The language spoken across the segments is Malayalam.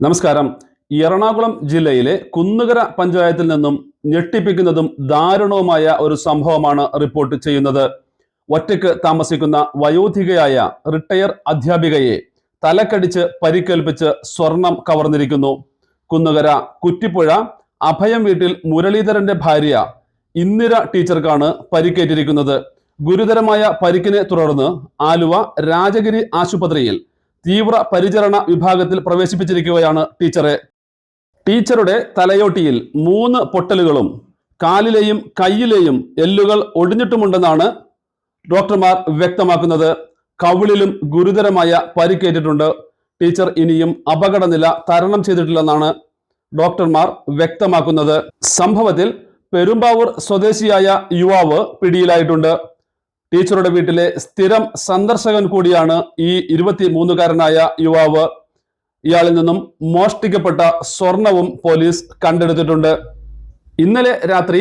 നമസ്കാരം. എറണാകുളം ജില്ലയിലെ കുന്നുകര പഞ്ചായത്തിൽ നിന്നും ഞെട്ടിപ്പിക്കുന്നതും ദാരുണവുമായ ഒരു സംഭവമാണ് റിപ്പോർട്ട് ചെയ്യുന്നത്. ഒറ്റയ്ക്ക് താമസിക്കുന്ന വയോധികയായ റിട്ടയർ അധ്യാപികയെ തലക്കടിച്ച് പരിക്കേൽപ്പിച്ച് സ്വർണം കവർന്നിരിക്കുന്നു. കുന്നുകര കുറ്റിപ്പുഴ അഭയം വീട്ടിൽ മുരളീധരന്റെ ഭാര്യ ഇന്ദിര ടീച്ചർക്കാണ് പരിക്കേറ്റിരിക്കുന്നത്. ഗുരുതരമായ പരിക്കിനെ തുടർന്ന് ആലുവ രാജഗിരി ആശുപത്രിയിൽ തീവ്ര പരിചരണ വിഭാഗത്തിൽ പ്രവേശിപ്പിച്ചിരിക്കുകയാണ് ടീച്ചറെ. ടീച്ചറുടെ തലയോട്ടിയിൽ മൂന്ന് പൊട്ടലുകളും കാലിലെയും കയ്യിലെയും എല്ലുകൾ ഒടിഞ്ഞിട്ടുമുണ്ടെന്നാണ് ഡോക്ടർമാർ വ്യക്തമാക്കുന്നത്. കവിളിലും ഗുരുതരമായ പരിക്കേറ്റിട്ടുണ്ട് ടീച്ചർ ഇനിയും അപകടനില തരണം ചെയ്തിട്ടില്ലെന്നാണ് ഡോക്ടർമാർ വ്യക്തമാക്കുന്നത്. സംഭവത്തിൽ പെരുമ്പാവൂർ സ്വദേശിയായ യുവാവ് പിടിയിലായിട്ടുണ്ട്. ടീച്ചറുടെ വീട്ടിലെ സ്ഥിരം സന്ദർശകൻ കൂടിയാണ് ഈ ഇരുപത്തി മൂന്നുകാരനായ യുവാവ്. ഇയാളിൽ നിന്നും മോഷ്ടിക്കപ്പെട്ട സ്വർണവും പോലീസ് കണ്ടെടുത്തിട്ടുണ്ട്. ഇന്നലെ രാത്രി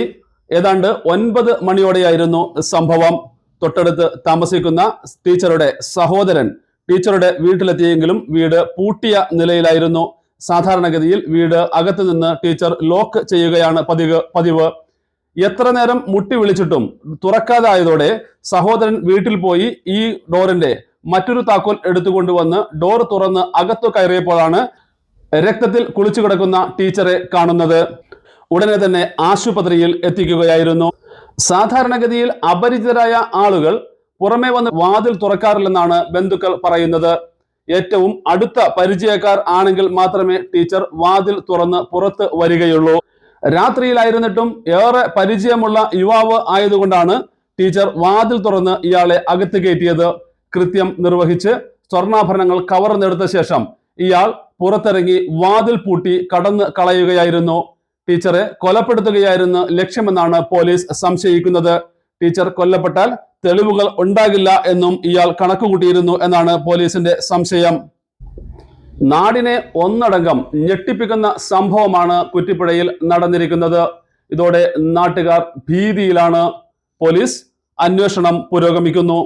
ഏതാണ്ട് ഒൻപത് മണിയോടെയായിരുന്നു സംഭവം. തൊട്ടടുത്ത് താമസിക്കുന്ന ടീച്ചറുടെ സഹോദരൻ ടീച്ചറുടെ വീട്ടിലെത്തിയെങ്കിലും വീട് പൂട്ടിയ നിലയിലായിരുന്നു. സാധാരണഗതിയിൽ വീട് അകത്തു നിന്ന് ടീച്ചർ ലോക്ക് ചെയ്യുകയാണ് പതിവ് പതിവ്. എത്ര നേരം മുട്ടി വിളിച്ചിട്ടും തുറക്കാതായതോടെ സഹോദരൻ വീട്ടിൽ പോയി ഈ ഡോറിന്റെ മറ്റൊരു താക്കോൽ എടുത്തുകൊണ്ടുവന്ന് ഡോർ തുറന്ന് അകത്തു കയറിയപ്പോഴാണ് രക്തത്തിൽ കുളിച്ചു കിടക്കുന്ന ടീച്ചറെ കാണുന്നത്. ഉടനെ തന്നെ ആശുപത്രിയിൽ എത്തിക്കുകയായിരുന്നു. സാധാരണഗതിയിൽ അപരിചിതരായ ആളുകൾ പുറമേ വന്ന് വാതിൽ തുറക്കാറില്ലെന്നാണ് ബന്ധുക്കൾ പറയുന്നത്. ഏറ്റവും അടുത്ത പരിചയക്കാർ ആണെങ്കിൽ മാത്രമേ ടീച്ചർ വാതിൽ തുറന്ന് പുറത്ത് വരികയുള്ളൂ. രാത്രിയിലായിരുന്നിട്ടും ഏറെ പരിചയമുള്ള യുവാവ് ആയതുകൊണ്ടാണ് ടീച്ചർ വാതിൽ തുറന്ന് ഇയാളെ അകത്ത് കയറ്റിയത്. കൃത്യം നിർവഹിച്ച് സ്വർണാഭരണങ്ങൾ കവർന്നെടുത്ത ശേഷം ഇയാൾ പുറത്തിറങ്ങി വാതിൽ പൂട്ടി കടന്ന് കളയുകയായിരുന്നു. ടീച്ചറെ കൊലപ്പെടുത്തുകയായിരുന്നു ലക്ഷ്യമെന്നാണ് പോലീസ് സംശയിക്കുന്നത്. ടീച്ചർ കൊല്ലപ്പെട്ടാൽ തെളിവുകൾ ഉണ്ടാകില്ല എന്നും ഇയാൾ കണക്കുകൂട്ടിയിരുന്നു എന്നാണ് പോലീസിന്റെ സംശയം. നാടിനെ ഒന്നടങ്കം ഞെട്ടിപ്പിക്കുന്ന സംഭവമാണ് കുറ്റിപ്പുഴയിൽ നടന്നിരിക്കുന്നത്. ഇതോടെ നാട്ടുകാർ ഭീതിയിലാണ്. പോലീസ് അന്വേഷണം പുരോഗമിക്കുന്നു.